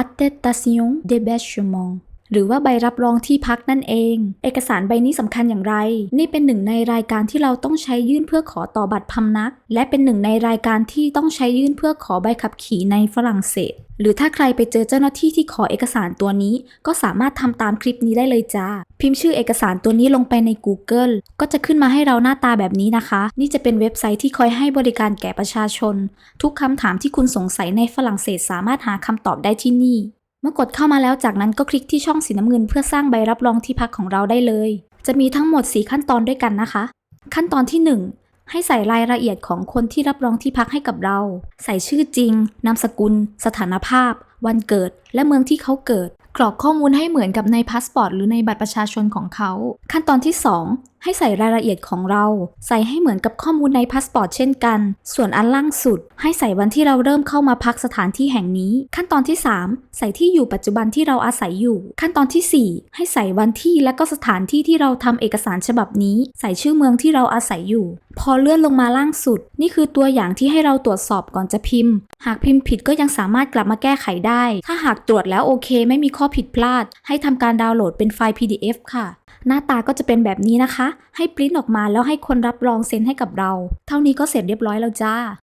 attestation d e b a c h e m e n t หรือว่าใบรับรองที่พักนั่นเอง เอกสารใบนี้สำคัญอย่างไร นี่เป็นหนึ่งในรายการที่เราต้องใช้ยื่นเพื่อขอต่อบัตรพำนัก และเป็นหนึ่งในรายการที่ต้องใช้ยื่นเพื่อขอใบขับขี่ในฝรั่งเศส หรือถ้าใครไปเจอเจ้าหน้าที่ที่ขอเอกสารตัวนี้ ก็สามารถทำตามคลิปนี้ได้เลยจ้า พิมพ์ชื่อเอกสารตัวนี้ลงไปใน Google ก็จะขึ้นมาให้เราหน้าตาแบบนี้นะคะ นี่จะเป็นเว็บไซต์ที่คอยให้บริการแก่ประชาชน ทุกคำถามที่คุณสงสัยในฝรั่งเศสสามารถหาคำตอบได้ที่นี่ เมื่อกดเข้ามาแล้วจากนั้นก็คลิกที่ช่องสีน้ำเงินเพื่อสร้างใบรับรองที่พักของเราได้เลย จะมีทั้งหมด 4 ขั้นตอนด้วยกันนะคะ ขั้นตอนที่ 1ให้ใส่รายละเอียดของคนที่รับรองที่พักให้กับเรา ใส่ชื่อจริง นามสกุล สถานภาพ วันเกิด และเมืองที่เขาเกิด กรอกข้อมูลให้เหมือนกับในพาสปอร์ตหรือในบัตรประชาชนของเขา ขั้นตอนที่ 2 ให้ใส่รายละเอียดของเรา ใส่ให้เหมือนกับข้อมูลในพาสปอร์ตเช่นกัน ส่วนอันล่างสุด ให้ใส่วันที่เราเริ่มเข้ามาพักสถานที่แห่งนี้ ขั้นตอนที่ 3 ใส่ที่อยู่ปัจจุบันที่เราอาศัยอยู่ ขั้นตอนทีสี่4 ให้ใส่วันที่และก็สถานที่ที่เราทำเอกสารฉบับนี้ ใส่ชื่อเมืองที่เราอาศัยอยู่ พอเลื่อนลงมาล่างสุด นี่คือตัวอย่างที่ให้เราตรวจสอบก่อนจะพิมพ์ หากพิมพ์ผิดก็ยังสามารถกลับมาแก้ไขได้ ถ้าหากตรวจแล้วโอเค ไม่มีข้อผิดพลาด ให้ทำการดาวน์โหลดเป็นไฟล์ PDF ค่ะ หน้าตาก็จะเป็นแบบนี้นะคะ ให้ปริ้นออกมาแล้วให้คนรับรองเซ็นให้กับเรา เท่านี้ก็เสร็จเรียบร้อยแล้วจ้า